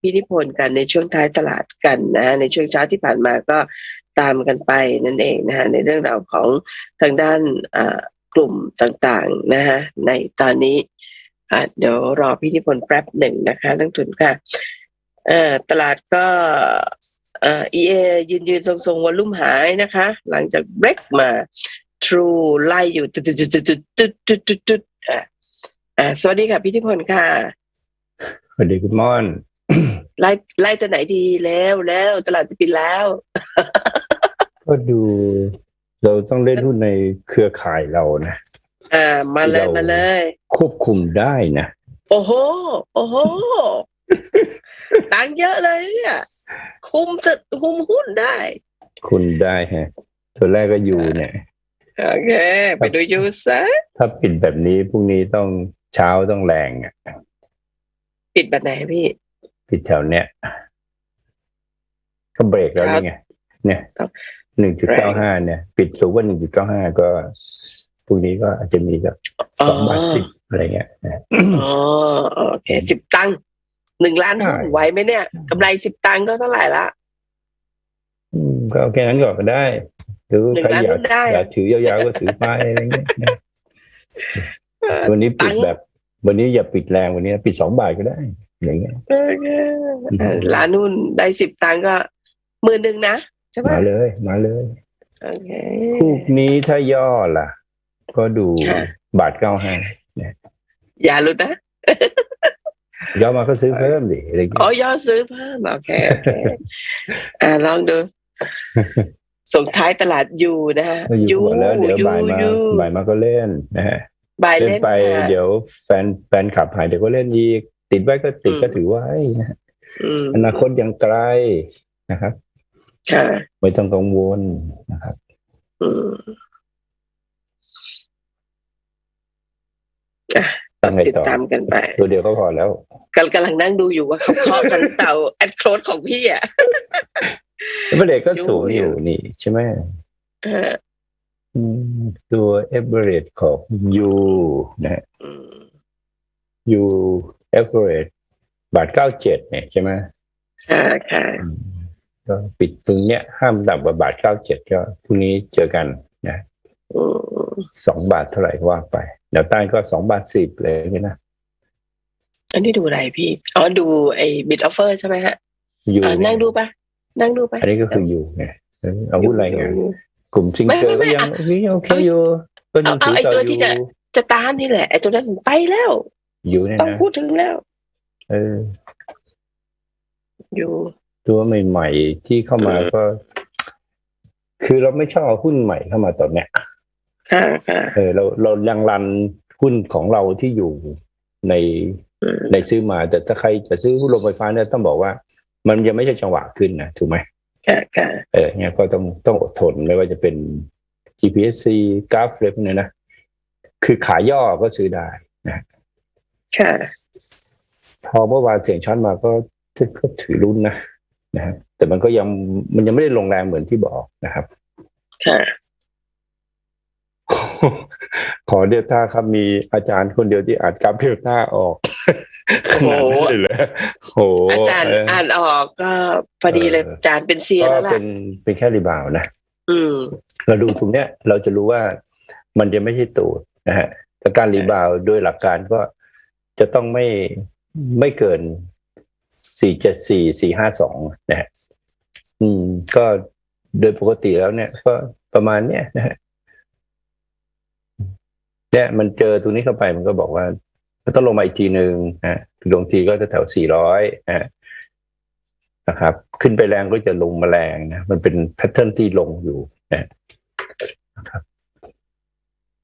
พินิพนธ์กันในช่วงท้ายตลาดกันนะในช่วงเช้าที่ผ่านมาก็ตามกันไปนั่นเองนะฮะในเรื่องราวของทางด้านกลุ่มต่างๆนะคะในตอนนี้เดี๋ยวรอพินิพนธ์แป๊บหนึ่งนะคะทั้งทุนค่ะตลาดก็เอเอยืนยืนทรงทรงวอลุ่มหายนะคะ หลังจากเบรกมาทรูไล่อยู่ตุดตุดตุดตุดตุดตุดตุดอ่าสวัสดีค่ะพิธิพลค่ะสวัสดีคุณมอน ไล่ไล่ตัวไหนดีแล้วแล้วตลาดจะปิดแล้ว ก็ดูเราต้องเล่นหุ้นในเครือข่ายเรานะอ่ามาเลยเรามาเลย ควบคุมได้นะ โอ้โห โอ้โหตังค์เยอะเลยเนี่ยคุมจะคุมหุ้นได้ คุณได้ฮะตัวแรกก็อยู่เนี่ยโอเค ไปดูยูซะถ้าปิดแบบนี้พรุ่งนี้ต้องเช้าต้องแรงอะ ปิดแบบไหนพี่ ปิดแถวเนี้ยก็เบรกแล้วนี่ไงเนี่ยครับหนึ่งจุดเก้าห้าเนี่ย ปิดสูงกว่าหนึ่งจุดเก้าห้าก็พรุ่งนี้ก็อาจจะมีสักสองบาทสิบอะไรเงี้ยนะอ๋อโอเคสิบตังค์หนึ่งล้านหุ้นใช่ไหวไหมเนี่ยกำไรสิบตังค์ก็เท่าไหร่ละอืมก็เอาแค่นั้นก่อนก็ได้หรือหนึ่งใครล้านอยาหุ้กนได้อยากถือยาวๆก็ถือไปอะไรเงี้ยนะวันนี้ปิดแบบ วันนี้อย่าปิดแรงวันนี้ปิดสองบาทก็ได้ อย่างเงี้ยโอเคเออล้านหุ้นได้สิบตังค์ก็หมื่นหนึ่งนะใช่ปะมาเลย มาเลยโอเคพวกนี้ถ้าย่อล่ะ ก็ดูค่ะบาทเก้าห้าอย่าหลุดนะย่อมาก็ซื้อเพิ่มดิอะไรอ๋อเงี้ยย่อซื้อเพิ่มโอเคโอเคอ่าลองดูส่งท้ายตลาดยูนะฮะก็อยู่หมดแล้วเดี๋ยวยูบ่ายมายูบ่ายมาก็เล่นนะฮะบ่ายเล่นเล่นไปค่ะเดี๋ยวแฟนแฟนขับหายเดี๋ยวก็เล่นอีก ติดไว้ก็ติดอืมก็ถือว่านะฮะอืมอนาคตยังไกลนะครับค่ะไม่ต้องกังวลนะครับอืมตั้งไงติดต่อตามกันไปตัวเดียวก็พอแล้วกำกำลังนั่งดูอยู่ว่าเขาเคาะกันเต่าแอดโครดของพี่อะเอเวอเรก็สูงอยู่อยู่นี่ ใช่ไหมเอออืมตัวเอเวอเรของ U นะฮะอืม U average บาทเก้าเจ็ดเนี่ยใช่ไหมค่ะค่ะอืมก็ปิดตรงเนี้ยห้ามต่ำกว่าบาทเก้าเจ็ดก็พรุ่งนี้เจอกันนะอืมสองบาทเท่าไหร่ก็ว่าไปแนวต้านก็สองบาทสิบเลยางเงี้ยนะอันนี้ดูอะไรพี่ อ๋อ ดูไอ้บิดออฟเฟอร์ใช่ไหมฮะยูอ่านั่งดูปะนั่งดูปะอันนี้ก็คือยูไงเออเอาหุ้นอะไรไงกลุ่มซิงไม่เกอร์ไม่ก็ไม่ยังอะนี่โอเคอยู่ก็ยังเอาถือเอาไอ้ต่อตัวที่ยูจะจะตามนี่แหละไอ้ตัวนั้นไปแล้ว ยูเนี่ยต้องนะพูดถึงแล้ว เออ อยู่ ตัวใหม่ๆที่เข้ามาก็ คือเราไม่ชอบเอาหุ้นใหม่เข้ามาตอนเนี้ยค่ะค่ะเออเราเรายังรันหุ้นของเราที่อยู่ในอืมในซื้อมา แต่ถ้าใครจะซื้อหุ้นโรงไฟฟ้าเนี่ยต้องบอกว่า มันยังไม่ใช่จังหวะขึ้นนะถูกไหม ค่ะค่ะเออเนี่ยก็ต้องต้องอดทนไม่ว่าจะเป็น GPSC กราฟเลยพวกเนี้ยนะ คือขายย่อก็ซื้อได้ ค่ะพอเมื่อวานเสียงช็อตมาก็ก็ถือรุ่นนะนะฮะแต่มันก็ยังมันยังไม่ได้ลงแรงเหมือนที่บอกนะครับ ค่ะ ขอเดลต้าครับมีอาจารย์คนเดียวที่อ่านกราฟเดลต้าออกขนาดนั้นเลยเหรอโอ้โหอาจารย์เอ่านออกก็พอดีเลยเออออาจารย์เป็นเซียนก็แล้วล่ะเป็นเป็นแค่รีบาวด์นะอืมเราดูตรงเนี้ย เราจะรู้ว่ามันจะไม่ใช่ตูดนะฮะแต่การรีบาวด์โดยหลักการก็ จะต้องไม่ไม่เกินสี่เจ็ดสี่สี่ห้าสองนะฮะอืม ก็โดยปกติแล้วเนี่ย ก็ประมาณเนี้ยนะฮะเนี่ยมันเจอตรงนี้เข้าไปมันก็บอกว่าก็ต้องลงมาอีกทีหนึ่งนะลงทีก็จะแถวสี่ร้อยนะนะครับ ขึ้นไปแรงก็จะลงมาแรงนะ มันเป็นแพทเทิร์นที่ลงอยู่นะครับ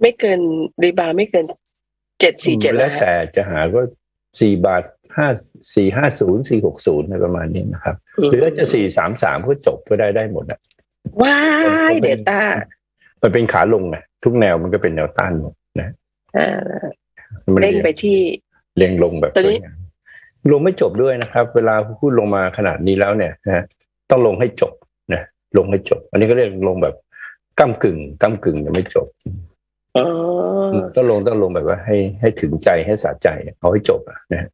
ไม่เกินรีบาไม่เกิน เจ็ดสี่เจ็ดแล้แล้ววแต่จะหาก็สี่บาทห้าสี่ห้าศูนย์สี่หกศูนย์ประมาณนี้นะครับ หรือจะสี่สามสามก็จบก็ได้ได้หมดนะว้ายเดลต้า มันเป็นขาลงไงทุกแนวมันก็เป็นแนวต้านหมดนะอ่ามันเร่งไปที่เร่งลงแบบตอนสวนี้ยงามลงไม่จบด้วยนะครับ เวลาพูดลงมาขนาดนี้แล้วเนี่ยนะต้องลงให้จบนะลงให้จบ อันนี้ก็เรียกลงแบบก้ากึ่งก้ากึ่งยังไม่จบอ๋อ ต้องลงต้องลงแบบว่าให้ให้ถึงใจให้สะใจเอาให้จบอะนะ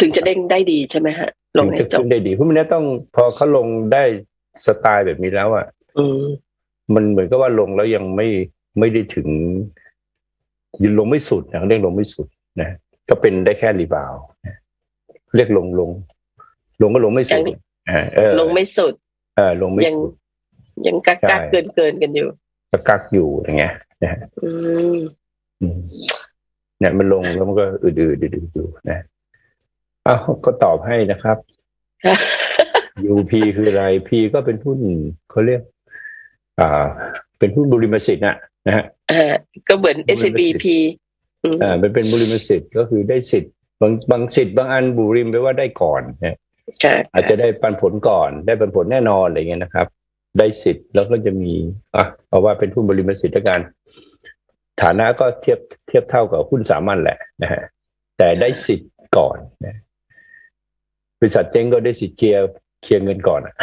ถึงจะเด้งได้ดีใช่ไหมฮะลถึงงให้จะจบขึ้นได้ดีเพราะมันนี้ต้องพอเขาลงได้สไตล์แบบนี้แล้วอะอืมมันเหมือนกับว่าลงแล้วยังไม่ไม่ได้ถึงยังลงไม่สุดนะเรียกลงไม่สุดนะก็เป็นได้แค่รีบาวด์นะเรียกลงลง ลงก็ลงไม่สุดอ่าเออลงไม่สุดเออลงไม่ยังสุดยังกักใช่กักเกินเกินกันอยู่ก็กักอยู่อย่างเงี้ย นะฮะอืมอืมเนี่ยมันลงแล้วมันก็อืดๆอืดๆอยู่นะอ้าวก็ตอบให้นะครับ UP คืออะไร P ก็เป็นหุ้นเขาเรียก อ่า เป็นหุ้นบริมสิทธิ์นะนะฮะอ่าก็เหมือนบริษัท SCBP อืมอ่ามันเป็นบริมสิทธิ์ก็คือได้สิทธิ์บางบางสิทธิ์บางอันบุริมไปว่าได้ก่อนนะค่ะอาจจะได้ปันผลก่อน ได้ปันผลแน่นอนอะไรเงี้ยนะครับ ได้สิทธิ์แล้วก็จะมีอะเอาว่าเป็นหุ้นบริมสิทธิ์แล้วกัน ฐานะก็เทียบเทียบเท่ากับหุ้นสามัญแหละนะฮะแต่ได้สิทธิ์ก่อนนะบริษัทเจ๊งก็ได้สิทธิ์เคลียร์เคลียร์เงินก่อนอะ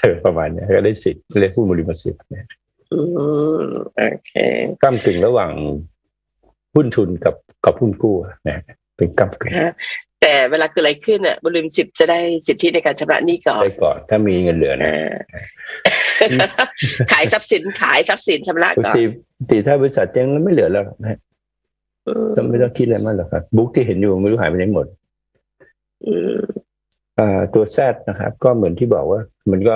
เออประมาณเนี้ยก็ได้สิทธิ์เรียกหุ้นบริมสิทธิ์นะอืมโอเคก้ากึ่งระหว่างหุ้นทุนกับกับหุ้นกู้นะเป็นก้ากึ่งค่ะแต่เวลาเกิดอะไรขึ้นอะบริมสิบจะได้สิทธิในการชำระหนี้ก่อนได้ก่อนถ้ามีเงินเหลือนะอ่า ขายทรัพย์สินขายทรัพย์สินชำระปกก่อนติปกติถ้าบริษัทเจ๊งแล้วไม่เหลือแล้วนะฮะอืมก็ไม่ต้องคิดอะไรมากหรอกครับบุ๊กที่เห็นอยู่ไม่รู้หายไปไหนหมดอืมอ่าตัวแซดนะครับ ก็เหมือนที่บอกว่า มันก็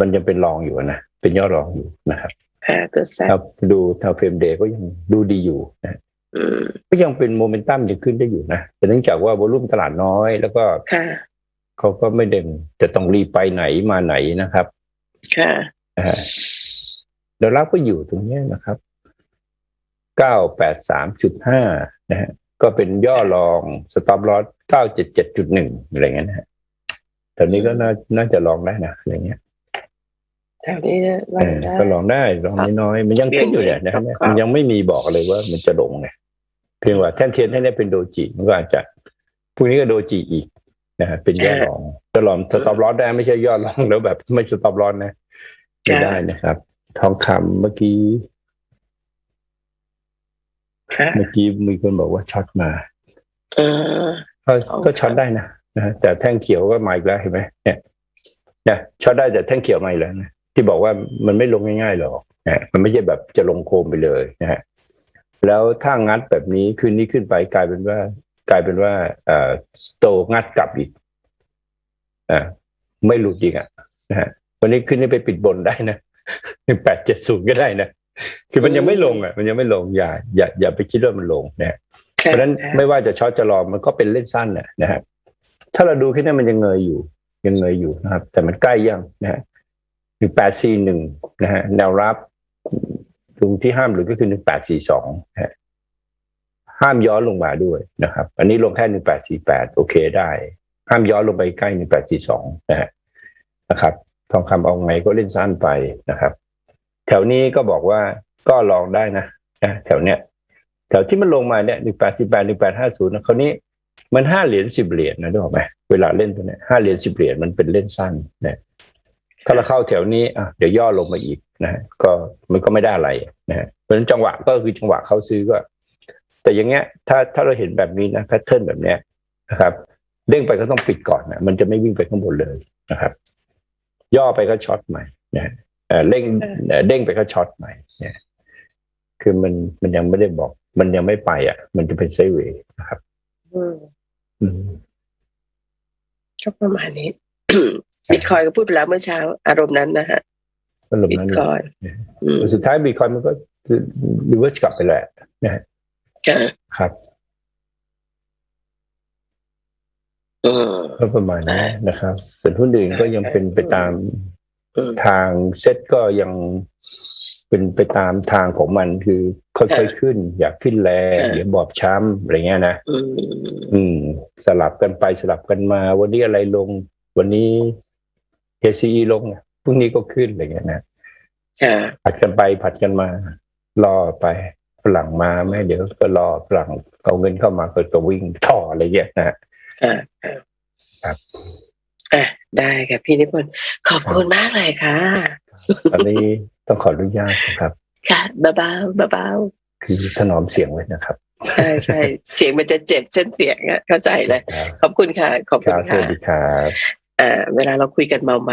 มันยังเป็นรองอยู่นะเป็นยอดรองอยู่นะครับค่ะตัวแซถ้าดูทางเฟรมเดย์ก็ยังดูดีอยู่นะอืมก็ยังเป็นโมเมนตัมยังขึ้นได้อยู่นะแต่เนื่องจากว่าวอลุ่มตลาดน้อย แล้วก็ค่ะเขาก็ไม่เด่นจะต้องรีบไปไหนมาไหนนะครับค่ะ นะฮะเดอลลาร์ก็อยู่ตรงเนี้ยนะครับเก้าแปดสามจุดห้านะฮะ ก็เป็นย่อรองสต็อปลอสเก้าเจ็ดเจ็ดจุดหนึ่งอะไรเงี้ยนะฮะแถวนี้ก็น่าน่าจะลองได้นะอะไรเงี้ยแถวนี้นะเออก็ลองได้ลองน้อยๆมันยังขึ้นอยู่เนี่ยนะครับครับมันยังไม่มีบอกเลยว่ามันจะลงไงเพียงว่าแท่นเทียนแท่นนี้เป็นโดจิมันก็อาจจะพรุ่งนี้ก็โดจิอีกนะฮะเป็นย่อรองจะลองสต็อปลอสได้ไม่ใช่ย่อรองแล้วแบบไม่สต็อปลอสนะ ไม่ได้นะครับ ทองคำเมื่อกี้ค่ะเมื่อกี้มีคนบอกว่าช็อตมาเออก็ทองคำก็ช็อตได้นะนะฮะแต่แท่งเขียวก็มาอีกแล้วเห็นไหมเนี่ยเนี่ยช็อตได้แต่แท่งเขียวมาอีกแล้วนะที่บอกว่ามันไม่ลงง่ายๆหรอกนะมันไม่ใช่แบบจะลงโคมไปเลยนะฮะแล้วถ้างัดแบบนี้คืนนี้ขึ้นไปกลายเป็นว่า กลายเป็นว่าเอ่อสโตงัดกลับอีกอ่าไม่หลุดอีกอะนะฮะ วันนี้ขึ้นนี่ไปปิดบนได้นะแปดเจ็ดศูนย์ก็ได้นะคือมันยังไม่ลงอะ มันยังไม่ลงอย่าอย่าอย่าไปคิดว่ามันลงนะฮะเพค่ะราะฉะนั้นไม่ว่าจะช็อตจะรอมันก็เป็นเล่นสั้นนะนะฮะถ้าเราดูแค่นี้มันยังเงยอยู่ ยังเงยอยู่นะครับ แต่มันใกล้ยังนะฮะหนึ่งแปดสี่หนึ่งนะฮะแนวรับตรงที่ห้ามหรือก็คือหนึ่งแปดสี่สองนะฮะห้ามย้อนลงมาด้วยนะครับ อันนี้ลงแค่หนึ่งแปดสี่แปดโอเคได้ ห้ามย้อนลงไปใกล้หนึ่งแปดสี่สองนะฮะนะครับ ทองคำเอาไงก็เล่นสั้นไปนะครับ แถวนี้ก็บอกว่าก็ลองได้นะนะแถวเนี้ยแถวที่มันลงมาเนี่ยหนึ่งแปดสิบแปดหนึ่งแปดห้าศูนย์นะคราวนี้มันห้าเหรียญสิบเหรียญนะนึกออกไหมเวลาเล่นตัวเนี้ยห้าเหรียญสิบเหรียญมันเป็นเล่นสั้นนะถ้าเราเข้าแถวนี้อะเดี๋ยวย่อลงมาอีกนะก็มันก็ไม่ได้อะไรนะฮะเพราะฉะนั้นจังหวะก็คือจังหวะเข้าซื้อก็ แต่อย่างเงี้ย ถ้าถ้าเราเห็นแบบนี้นะแพทเทิร์นแบบเนี้ยนะครับ เด้งไปก็ต้องปิดก่อนนะมันจะไม่วิ่งไปข้างบนเลยนะครับ ย่อไปก็ช็อตใหม่นะฮะเอ่อเร่งเอ่อเด้งไปก็ช็อตใหม่เนี่ยคือมันมันยังไม่ได้บอก มันยังไม่ไปอะ มันจะเป็นไซด์เวย์นะครับอืมอืมก็ประมาณนี้บิตคอยก็พูดไปแล้วเมื่อเช้า อารมณ์นั้นนะฮะก็ลมบิตนั้นคอยอืมสุดท้ายบีคอยมันก็รีเวิร์สกลับไปแหละค่ะครับ ก็ประมาณนี้นะครับ ส่วนหุ้นอื่นก็ยังเป็นไปตามอืมทางเซ็ตก็ยังเป็นไปตามทางของมันคือค่อยๆขึ้น อยากขึ้นแรงค่ะเดี๋ยวบอบช้ำอะไรเงี้ยนะอืมอืม สลับกันไปสลับกันมา วันนี้อะไรลง วันนี้ KCE ลงพรุ่งนี้ก็ขึ้นอะไรเงี้ยนะค่ะผัดกันไปผัดกันมารอไปฝรั่งมาไหมเดี๋ยวก็รอฝรั่งเอาเงินเข้ามาก็จะวิ่งท่ออะไรเงี้ยนะ ค่ะครับอะได้ค่ะพี่นิพนธ์ขอบคุณมากเลยค่ะตอนนี้ต้องขออนุญาตนะครับ ค่ะเบาๆเบาคือถนอมเสียงไว้นะครับใช่ใช่เสียงมันจะเจ็บเส้นเสียงอะเข้าใจเลย ขอบคุณค่ะ ขอบคคุณรับสค่ะวัสดีครับเอ่อเวลาเราคุยกันเมาๆ